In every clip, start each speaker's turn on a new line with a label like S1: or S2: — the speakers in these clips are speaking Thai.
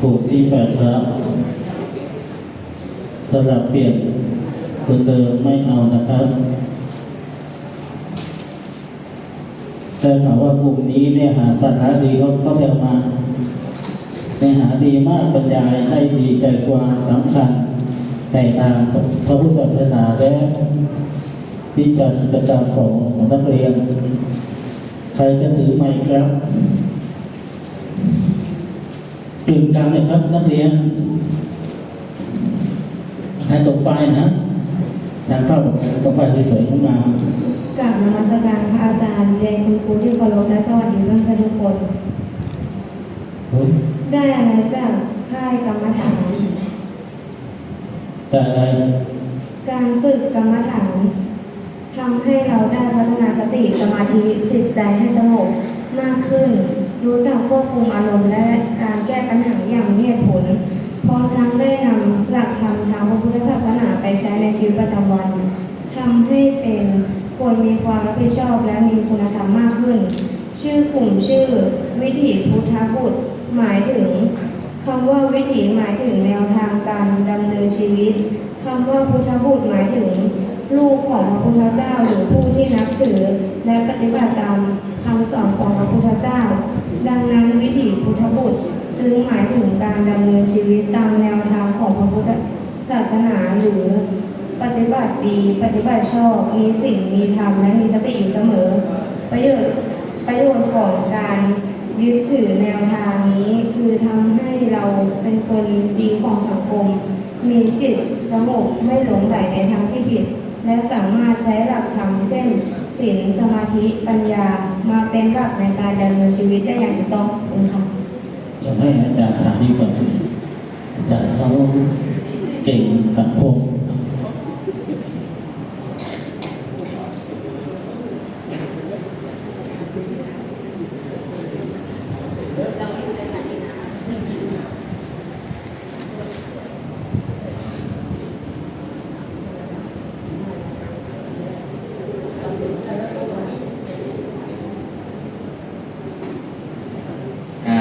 S1: ถูกที่แปดครับสำหรับเปลี่ยนคนเดิมไม่เอานะครับ แต่ถามว่ากลุ่มนี้เนี่ยหาสาระดีเขาเขาแซวมาในหาดีมากบรรยายให้ดีใจความสำคัญแต่ตามพระพุทธศาสนาและวิจารณ์กิจกรรมของของนักเรียน ใครจะถือไมค์ครับ ตื่นกลางเลยครับ นักเรียนให้ตรงป้ายนะทางเข้าตรงตรงป้ายสวยๆข้างมาก
S2: ราบนมัสการพระอาจารย์เรียนคุณครูที่เคารพและสวัสดีเพื่อนเพื่อนทุกคน
S1: เฮ้ย
S2: ได้อะไรจากค่ายกรรมฐาน
S1: แต่อะไร
S2: การฝึกกรรมฐานทำให้เราได้พัฒนาสติสมาธิจิตใจให้สงบมากขึ้น รู้จักควบคุมอารมณ์และการแก้ปัญหาอย่างมีเหตุผล พร้อมทั้งได้นำหลักธรรมทางพระพุทธศาสนาไปใช้ในชีวิตประจำวันทำให้เป็นคนมีความรับผิดชอบและมีคุณธรรมมากขึ้น ชื่อกลุ่มชื่อ วิถีพุทธบุตรหมายถึงคำว่าวิถีหมายถึงแนวทางการดำเนินชีวิตคำว่าพุทธบุตรหมายถึง ลูกของพระพุทธเจ้าหรือผู้ที่นับถือและปฏิบัติตามคำสอนของพระพุทธเจ้า ดังนั้นวิถีพุทธบุตรจึงหมายถึงการดำเนินชีวิตตามแนวทางของพระพุทธศาสนาหรือปฏิบัติดีปฏิบัติชอบมีสิ่งมีธรรมและมีสติอยู่เสมอ ประโยชน์ประโยชน์ของการยึดถือแนวทางนี้คือทำให้เราเป็นคนดีของสังคม มีจิตสงบไม่หลงไหลในทางที่ผิด และสามารถใช้หลักธรรมเช่นศีลสมาธิปัญญามาเป็นหลักในการดำเนิน ชีวิตได้อย่างถูกต้องขอบคุณค่ะ
S1: อยากให้อาจารย์ถามดีกว่าอาจารย์เขาเก่งสังคม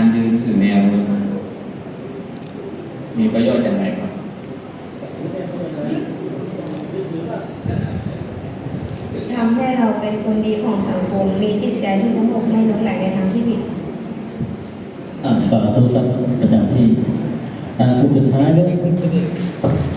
S3: การยืนถือแนว มีประโยชน์อย่างไรครับ
S2: ทำให้เราเป็นคนดีของสังคม มีจิตใจที่สงบไม่หลงไหลในทางที่ผิด
S1: อ่าสาธุครับประจำที่ อ่าผู้สุดท้ายเลย